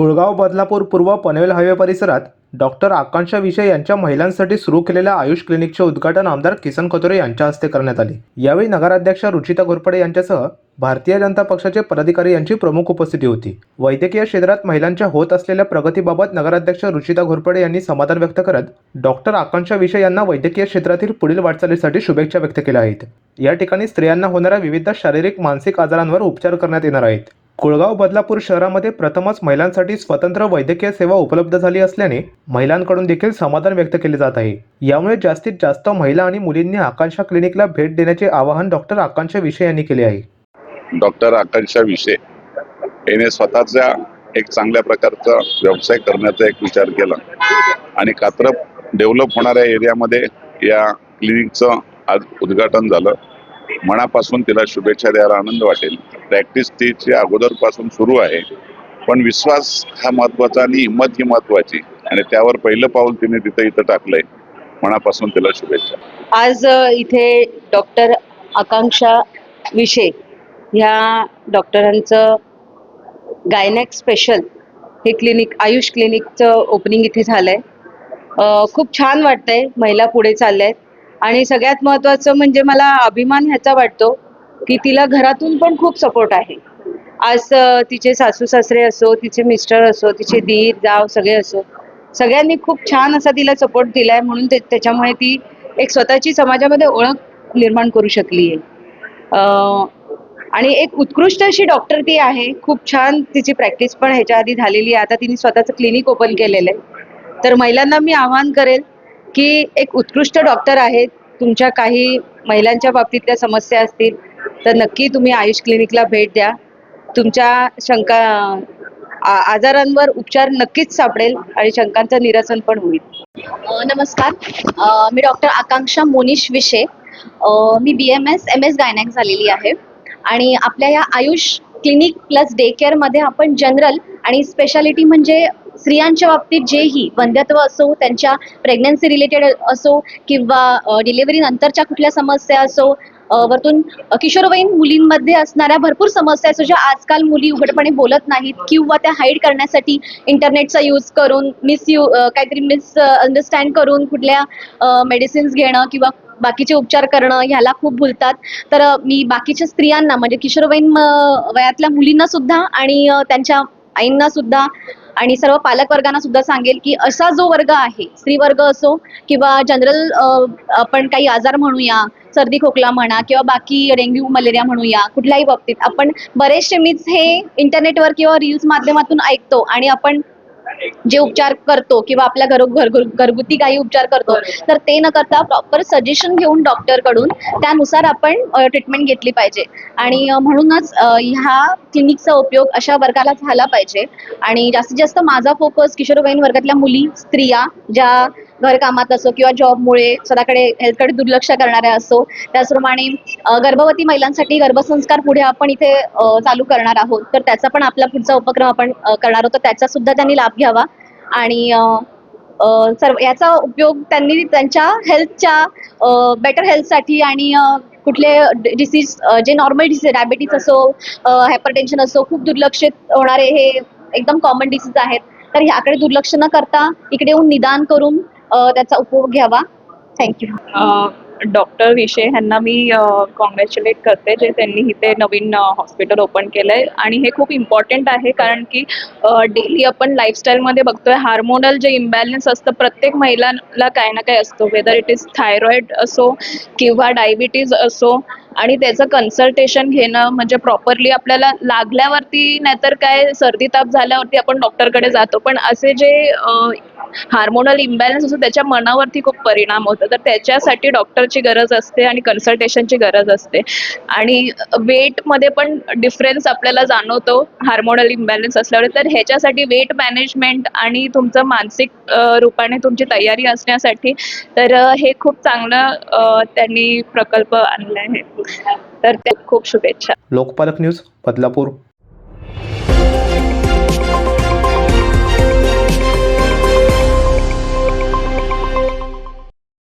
कुळगाव बदलापूर पूर्व पनवेल हायवे परिसरात डॉक्टर आकांक्षा विषय यांच्या महिलांसाठी सुरू केलेल्या आयुष क्लिनिकचे उद्घाटन आमदार किसन खोतरे यांच्या हस्ते करण्यात आले. यावेळी नगराध्यक्ष रुचिता घोरपडे यांच्यासह भारतीय जनता पक्षाचे पदाधिकारी यांची प्रमुख उपस्थिती होती. वैद्यकीय क्षेत्रात महिलांच्या होत असलेल्या प्रगतीबाबत नगराध्यक्ष रुचिता घोरपडे यांनी समाधान व्यक्त करत डॉक्टर आकांक्षा विषय यांना वैद्यकीय क्षेत्रातील पुढील वाटचालीसाठी शुभेच्छा व्यक्त केल्या आहेत. या ठिकाणी स्त्रियांना होणाऱ्या विविध शारीरिक मानसिक आजारांवर उपचार करण्यात येणार आहेत. कुळगाव बदलापूर शहरामध्ये प्रथमच महिलांसाठी स्वतंत्र वैद्यकीय सेवा उपलब्ध झाली असल्याने महिलांकडून देखील समाधान व्यक्त केले जात आहे. यामुळे जास्तीत जास्त महिला आणि मुलींनी आकांक्षा क्लिनिकला भेट देण्याचे आवाहन डॉक्टर आकांक्षा विषय यांनी केले आहे. डॉक्टर आकांक्षा विषय याने स्वतःचा एक चांगल्या प्रकारचा व्यवसाय करण्याचा एक विचार केला आणि कात्रप डेव्हलप होणाऱ्या एरियामध्ये या क्लिनिकचं आज उद्घाटन झालं. मनापासून तिला शुभेच्छा द्यायला आनंद वाटेल. प्रॅक्टिस त्याची अगोदरपासून सुरू आहे. पण विश्वास हा महत्त्वाचा आणि हिंमत ही महत्वाची आणि त्यावर पहिलं पाऊल तिने तिथं इथं टाकलंय. मनापासून तिला शुभेच्छा. आज इथे डॉक्टर आकांक्षा विषय ह्या डॉक्टरांचं गायनेक स्पेशल हे क्लिनिक आयुष क्लिनिकचं ओपनिंग इथे झालंय. खूप छान वाटतंय. महिला पुढे चालल्यात. आणि सगळ्यात महत्त्वाचं म्हणजे मला अभिमान ह्याचा वाटतो की तिला घरातून पण खूप सपोर्ट आहे. आज तिचे सासू सासरे असो तिचे मिस्टर असो तिचे दीर जाव सगळे असो सगळ्यांनी खूप छान असा तिला सपोर्ट दिलाय म्हणून ते त्याच्यामुळे ती एक स्वतःची समाजामध्ये ओळख निर्माण करू शकली आहे आणि एक उत्कृष्ट अशी डॉक्टर ती आहे. खूप छान तिची प्रॅक्टिस पण ह्याच्या आधी झालेली आहे. आता तिने स्वतःचं क्लिनिक ओपन केलेलं आहे. तर महिलांना मी आवाहन करेल की एक उत्कृष्ट डॉक्टर आहे तुमच्या काही महिलांच्या बाबतीतल्या समस्या असतील तर नक्की तुम्ही आयुष क्लिनिकला भेट द्या. तुमच्या शंका आजारांवर उपचार नक्कीच सापडेल आणि शंकांचं निरसन पण होईल. नमस्कार. मी डॉक्टर आकांक्षा मोनिश विशे मी B M S M S gynaec झालेली आहे. आणि आपल्या या आयुष क्लिनिक प्लस डे केअरमध्ये आपण जनरल आणि स्पेशालिटी म्हणजे स्त्रियांच्या बाबतीत जेही वंध्यत्व असो त्यांच्या प्रेग्नन्सी रिलेटेड असो किंवा डिलिव्हरी नंतरच्या कुठल्या समस्या असो वरतून किशोरवयीन मुलींमध्ये असणाऱ्या भरपूर समस्या आहेत ज्या आजकाल मुली उघडपणे बोलत नाहीत किंवा त्या हाईड करण्यासाठी इंटरनेटचा यूज करून मिस यू काहीतरी मिस अंडरस्टँड करून कुठल्या मेडिसिन्स घेणं किंवा बाकीचे उपचार करणं ह्याला खूप भुलतात तर मी बाकीच्या स्त्रियांना म्हणजे किशोरवयीन वयातल्या मुलींना सुद्धा आणि त्यांच्या आईंना सुद्धा आणि सर्व पालक वर्गांना सुद्धा सांगेल की असा जो वर्ग आहे स्त्री वर्ग असो किंवा जनरल आपण काही आजार म्हणूया सर्दी खोकला म्हणा किंवा बाकी डेंग्यू मलेरिया म्हणूया कुठल्याही बाबतीत आपण बरेचसे मीच हे इंटरनेटवर किंवा रील्स माध्यमातून ऐकतो आणि आपण जे उपचार करतो किंवा आपल्या घर घर- घरगुती काही उपचार करतो तर ते न करता प्रॉपर सजेशन घेऊन डॉक्टरकडून त्यानुसार आपण ट्रीटमेंट घेतली पाहिजे. आणि म्हणूनच ह्या क्लिनिकचा उपयोग अशा वर्गाला झाला पाहिजे. आणि जास्तीत जास्त माझा फोकस किशोरवयीन वर्गातल्या मुली स्त्रिया ज्या घरकामात असो किंवा जॉबमुळे स्वतःकडे हेल्थकडे दुर्लक्ष करणाऱ्या असो त्याचप्रमाणे गर्भवती महिलांसाठी गर्भसंस्कार पुढे आपण इथे चालू करणार आहोत. तर त्याचा पण आपला पुढचा उपक्रम आपण करणार आहोत. तर त्याचा सुद्धा त्यांनी लाभ घ्यावा. आणि सर्व याचा उपयोग त्यांनी त्यांच्या हेल्थच्या बेटर हेल्थसाठी आणि कुठले डिसीज जे नॉर्मल डिसीज डायबिटीज असो हायपरटेन्शन असो खूप दुर्लक्षित होणारे हे एकदम कॉमन डिसीज आहेत. तर ह्याकडे दुर्लक्ष न करता इकडे येऊन निदान करून त्याचा उपयोग घ्यावा. थँक्यू डॉक्टर विषय ह्यांना मी कॉंग्रॅच्युलेट करते जे त्यांनी इथे नवीन हॉस्पिटल ओपन केलंय. आणि हे खूप इम्पॉर्टंट आहे कारण की डेली आपण लाईफस्टाईलमध्ये बघतोय हार्मोनल जे इम्बॅलन्स असतं प्रत्येक महिलाला काही ना काही असतो. वेदर इट इज थायरॉइड असो किंवा डायबिटीज असो. आणि त्याचं कन्सल्टेशन घेणं म्हणजे प्रॉपरली आपल्याला लागल्यावरती नाहीतर काय सर्दी ताप झाल्यावरती आपण डॉक्टरकडे जातो. पण असे जे हार्मोनल इम्बॅलन्स असतो त्याच्या मनावरती खूप परिणाम होतो. तर त्याच्यासाठी डॉक्टरची गरज असते आणि कन्सल्टेशनची गरज असते. आणि वेटमध्ये पण डिफरन्स आपल्याला जाणवतो हार्मोनल इम्बॅलन्स असल्यावर तर ह्याच्यासाठी वेट मॅनेजमेंट आणि तुमचं मानसिक रूपाने तुमची तयारी असण्यासाठी तर हे खूप चांगलं त्यांनी प्रकल्प आणला आहे. तर त्या खूप शुभेच्छा. लोकपालक न्यूज बदलापूर.